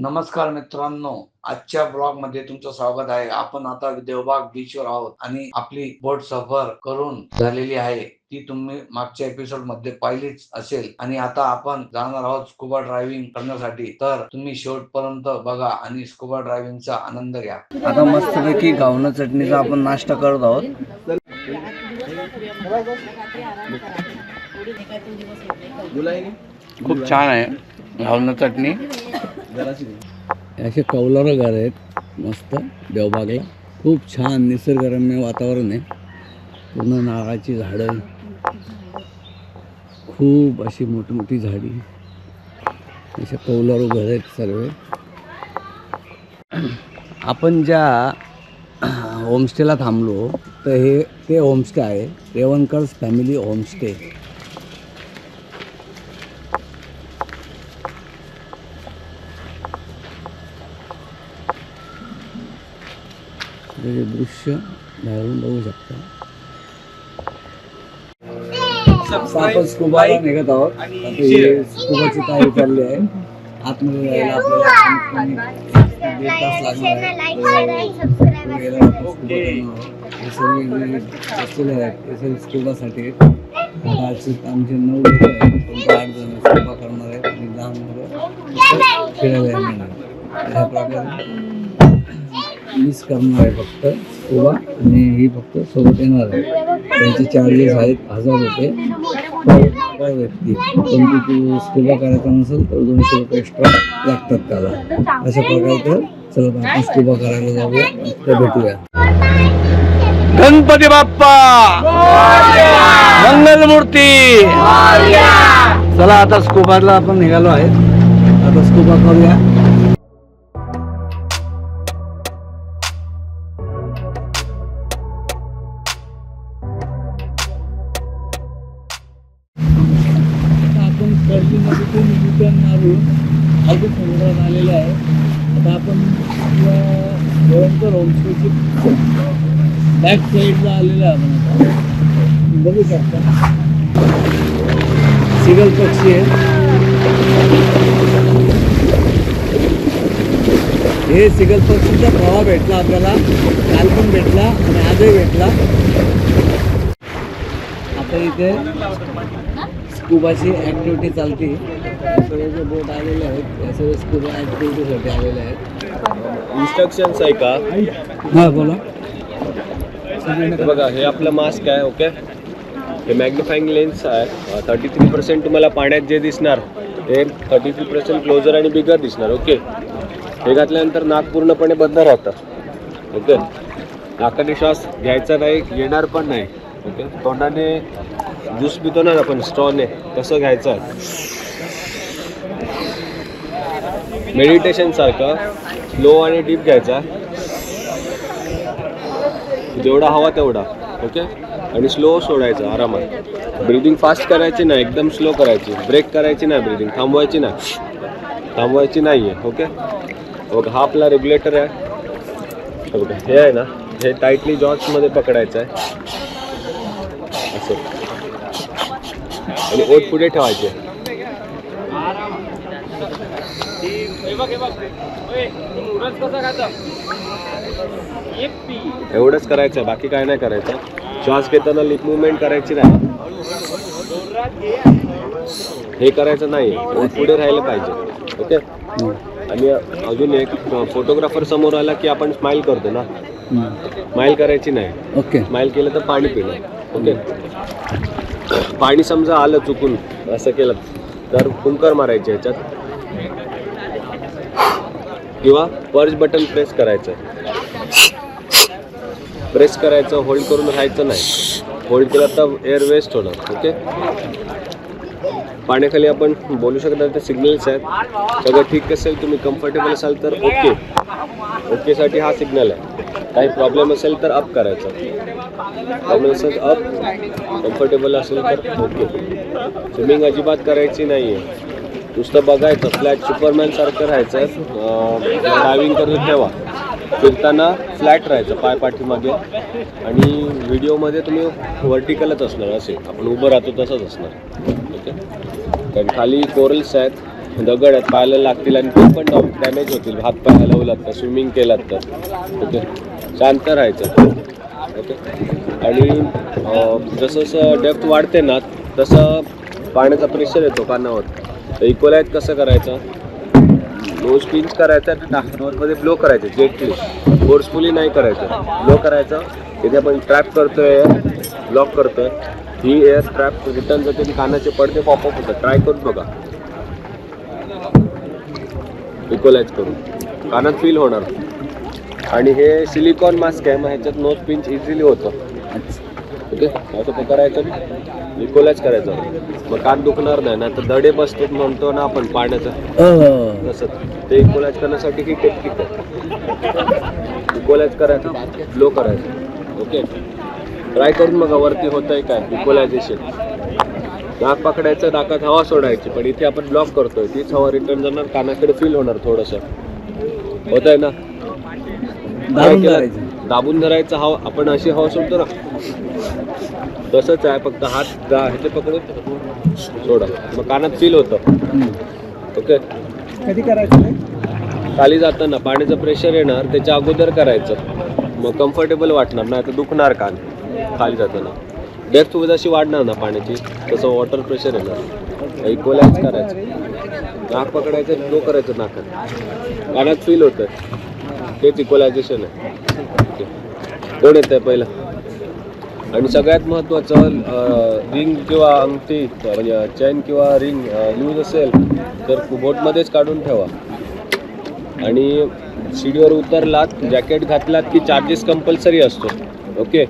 नमस्कार मित्रांनो आजच्या ब्लॉगमध्ये तुमचं स्वागत आहे. आपण आता देवबाग बीचवर आहोत आणि आपली बोट सफर करून झालेली आहे. ती तुम्ही मागच्या एपिसोडमध्ये पाहिलीच असेल. आणि आता आपण जाणार आहोत स्कुबा ड्रायव्हिंग करण्यासाठी. तर तुम्ही शेवटपर्यंत बघा आणि स्कुबा ड्रायव्हिंगचा आनंद घ्या. आता मस्तपैकी गावना चटणीचा आपण नाश्ता करत आहोत. खूप छान आहे घावना चटणी. असे कौलारं घर आहेत मस्त देवबागला. खूप छान निसर्गरम्य वातावरण आहे. पूर्ण नारळाची झाडं. खूप अशी मोठी मोठी झाडी. असे कौलारू घर आहेत सर्व. आपण ज्या होमस्टेला थांबलो तर हे ते होमस्टे आहे. रेवणकर्स फॅमिली होमस्टे त्याचे दृश्य बाहेरून बघू शकता. आपण स्कुबाला निघत आहोत. आता ही स्कुबाची तयारी चालली आहे. आतमध्ये जायला आपल्याला दीड तास लागणार आहे. स्कुबासाठी आमचे नऊ लोक आहेत. आठ जण स्कुबा करणार आहेत. आणि दहा मुलं फिरायला येणार आहेत. अशा प्रकारे. मीच करणार आहे फक्त स्कुबा आणि ही फक्त सोबत येणार आहे. त्यांचे चार्जेस आहेत हजार रुपये पर व्यक्ती. पण तू स्कुबा करायचा नसेल तर दोनशे रुपये एक्स्ट्रा लागतात त्याला. अशा प्रकारचं चला आपण स्कुबा करायला जाऊया तर भेटूया. गणपती बाप्पा! मंगलमूर्ती! चला आता स्कुबाला आपण निघालो आहे आता स्कुबा करूया मध्ये ते रिटर्न मारून अजून समुद्रात आलेले आहे. आता आपण आपल्या भयंकर होमस्टेची बॅक साईडला आलेलं आहे आपण आता. बघू शकता. सिगल पक्षी आहे. हे सिगल पक्षीचा प्रवाह भेटला आपल्याला. काल पण भेटला आणि आजही भेटला. आता इथे स्कुबाची ॲक्टिव्हिटी चालते. सगळे जे बोट आलेले आहेत. या सगळे स्कुबा ॲक्टिव्हिटीसाठी आलेले आहेत. इन्स्ट्रक्शन्स आहे का? हां बोला. बघा हे आपलं मास्क आहे ओके हे मॅग्निफाईंग लेन्स आहे. थर्टी थ्री पर्सेंट तुम्हाला पाण्यात जे दिसणार ते थर्टी थ्री पर्सेंट क्लोजर आणि बिगर दिसणार ओके हे घातल्यानंतर नाक पूर्णपणे बंद राहतं ओके नाकाने श्वास घ्यायचा नाही येणार पण नाही ओके तोंडाने ज्यूस पितो ना आपण स्ट्रॉने तसं घ्यायचं आहे. मेडिटेशन सारखं. स्लो आणि डीप घ्यायचा जेवढा हवा तेवढा ओके आणि स्लो सोडायचं आरामात. ब्रिदिंग फास्ट करायची नाही एकदम स्लो करायची. ब्रेक करायची नाही ब्रिदिंग थांबवायची नाही. थांबवायची नाही आहे ओके बघा हा आपला रेग्युलेटर आहे. ओके बघा हे आहे ना हे टाईटली जॉर्जमध्ये पकडायचं आहे. असं. आणि ओठ पुढे ठेवायचे. एवढंच करायचं बाकी काय नाही करायचं. श्वास घेताना लिप मुवमेंट करायची नाही. हे करायचं नाही ओठ पुढे राहिलं पाहिजे ओके? आणि अजून एक फोटोग्राफर समोर आला की आपण स्माईल करतो ना? स्माईल करायची नाही. ओके. स्माईल केलं तर पाणी पिणं ओके? पाणी समजा आलं चुकून असं केलं तर कुंकर मारायचे ह्याच्यात किंवा पर्च बटन प्रेस करायचं. प्रेस करायचं होल्ड करून राहायचं नाही. होल्ड केलं तर एअर वेस्ट होणार ओके पाण्याखाली आपण बोलू शकता ते सिग्नल्स आहेत. सगळं ठीक असेल तुम्ही कम्फर्टेबल असाल तर ओके ओकेसाठी हा सिग्नल आहे. काही प्रॉब्लेम असेल तर अप करायचा. त्यामुळे सर अप कम्फर्टेबल असेल तर ओके स्विमिंग अजिबात करायची नाही आहे नुसतं बघायचं फ्लॅट सुपरमॅन सारखं राहायचं. डायविंग करत ठेवा. फिरताना फ्लॅट राहायचं पाय पाठीमागे. आणि व्हिडिओमध्ये तुम्ही व्हर्टिकलच असणार असे. आपण उभं राहतो तसंच असणार. ओके कारण खाली कोरल्स आहेत दगड आहेत पायाला लागतील आणि ते पण डॅमेज होतील. हात पाय हलवलात तर स्विमिंग केलात तर. ओके शांत राहायचं. ओके. आणि जसं जसं डेप्थ वाढते ना तसं पाण्याचा प्रेशर येतो कानावर तर इक्वलाईज कसं करायचं? नोज पिंच करायचं आणि नोजमध्ये ब्लो करायचं जेटली फोर्सफुली नाही करायचं. ब्लो करायचं इथे आपण ट्रॅप करतो एअर ब्लॉक करतोय. ही एअर ट्रॅप रिटर्न जाते आणि कानाचे पडदे पॉपअप होतात ट्राय करून बघा. इक्वलाईज करून. कानात फील होणार. आणि हे सिलिकॉन मास्क आहे मग ह्याच्यात नोज पिंच इझिली होतं. ओके? असं ते करायचं इक्वलाइज करायचं. मग कान दुखणार नाही ना तर दडे बसतात म्हणतो ना आपण पाण्याचं. अं, तसं ते इक्वलाइज करण्यासाठी ही टेक्निक आहे. इक्वलाइज करायचं. लो करायचं. ओके? ट्राय करून बघा वरती होत आहे काय? इक्वलायझेशन नाक पकडायचं नाकात हवा सोडायची पण इथे आपण ब्लॉक करतोय. तीच हवा रिटर्न जाणार कानाकडे फील होणार थोडंसं. होत आहे ना? दाबून? धरायचं. दाबून धरायचं हवा आपण अशी हवा सोडतो ना. तसंच आहे फक्त हात गा ह्याचे पकडून सोडा. मग कानात फील होतं. ओके? कधी करायचं? खाली जाताना पाण्याचं प्रेशर येणार त्याच्या अगोदर करायचं. मग कम्फर्टेबल वाटणार नाही तर दुखणार कान. खाली जाताना. डेप्थ अशी वाढणार ना पाण्याची तसं वॉटर प्रेशर येणार. इक्वलाइज करायचं. नाक पकडायचं लो करायचं नाकात. कानात फील होतं. तेच इक्वलायझेशन आहे. ओके. कोण येत आहे पहिलं? आणि सगळ्यात महत्त्वाचं रिंग किंवा अंगठी म्हणजे चैन किंवा रिंग लूज असेल तर बोटमध्येच काढून ठेवा. आणि शिडीवर उतरलात जॅकेट घातलात की चार्जेस कंपल्सरी असतो. ओके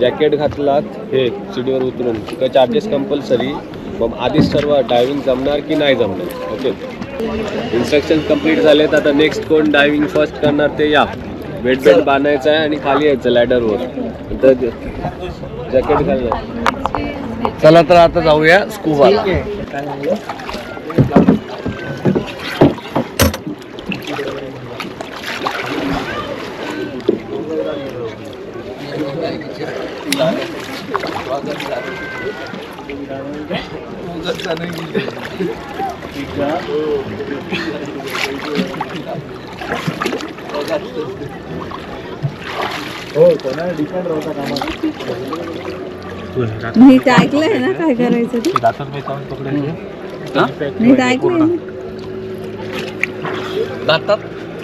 जॅकेट घातलात हे शिडीवर उतरून तर चार्जेस कंपल्सरी मग आधीच सर्व डायविंग जमणार की नाही जमणार. ओके इन्स्ट्रक्शन कंप्लीट झालेत. आता नेक्स्ट कोण डायव्हिंग फर्स्ट करणार ते या. वेट बेल्ट बांधायचं आहे आणि खाली यायचं लॅडरवर जॅकेट घालणार. चला तर आता जाऊया स्कूबाला मी ते ऐकलंय ना काय करायचं ते? मी ते ऐकलंय ना. दातात?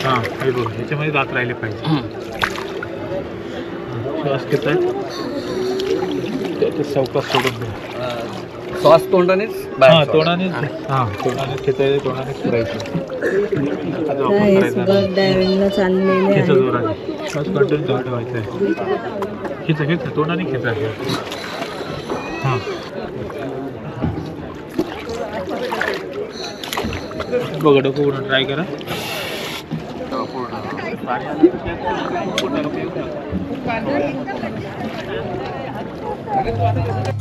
हा हे बघ ह्याच्यामध्ये दात राहिले पाहिजे. श्वास घेत आहे? चौकात सोडून द्या श्वास तोंडानेच हा सोडा. तोंडाने हा. तोंडाने खेचायचे तोंडाने चाललेले खेचा आहे जोराने श्वास कंटिन्यू चालू ठेवायचा आहे खेचा खेचा तोंडाने हा. बघा डोकं पूर्ण ट्राय करा. थांबा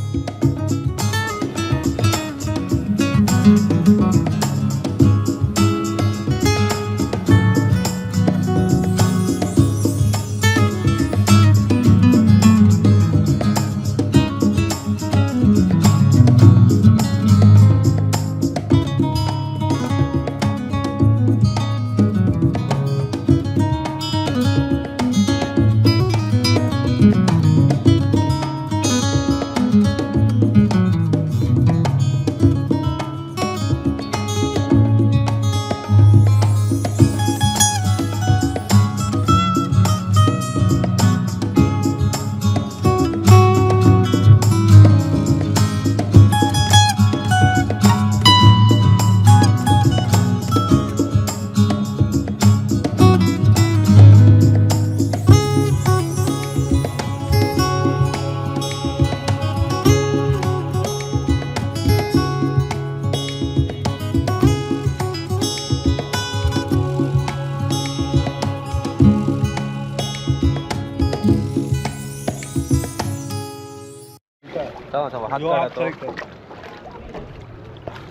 थांबा हात काढा तो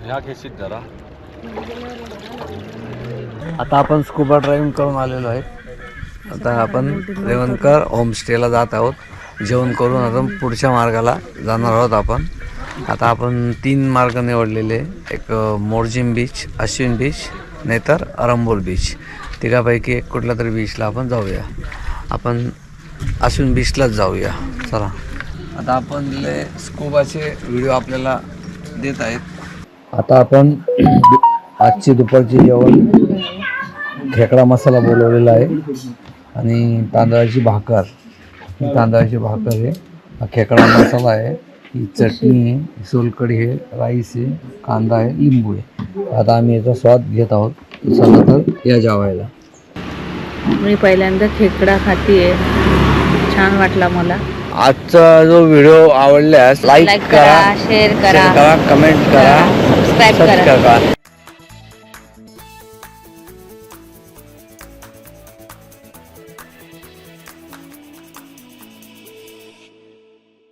ह्या घेशीत जरा आता आपण स्कुबा ड्रायव्हिंग करून आलेलो आहे आता आपण रेवणकर होमस्टेला जात आहोत जेवण करून आता पुढच्या मार्गाला जाणार आहोत आपण आता आपण तीन मार्ग निवडलेले एक मोरजिम बीच अश्विन बीच नाहीतर अरंबोल बीच तिघापैकी एक कुठला तरी बीचला आपण जाऊया आपण अश्विन बीचलाच जाऊया चला आता आपण दिले स्कूबाचे व्हिडिओ आपल्याला देत आहेत. आता आपण आजची दुपारची जेवण खेकडा मसाला बोलवलेला आहे आणि तांदळाची भाकर. ही तांदळाची भाकर आहे. हा खेकडा मसाला आहे. ही चटणी आहे सोलकढी आहे राईस आहे कांदा आहे लिंबू आहे. आता आम्ही याचा स्वाद घेत आहोत. चला तर या जेवायला. मी पहिल्यांदा खेकडा खातीये. छान वाटला मला. आजचा जो व्हिडिओ आवडल्यास लाईक करा शेअर करा. कमेंट करा सबस्क्राईब करा.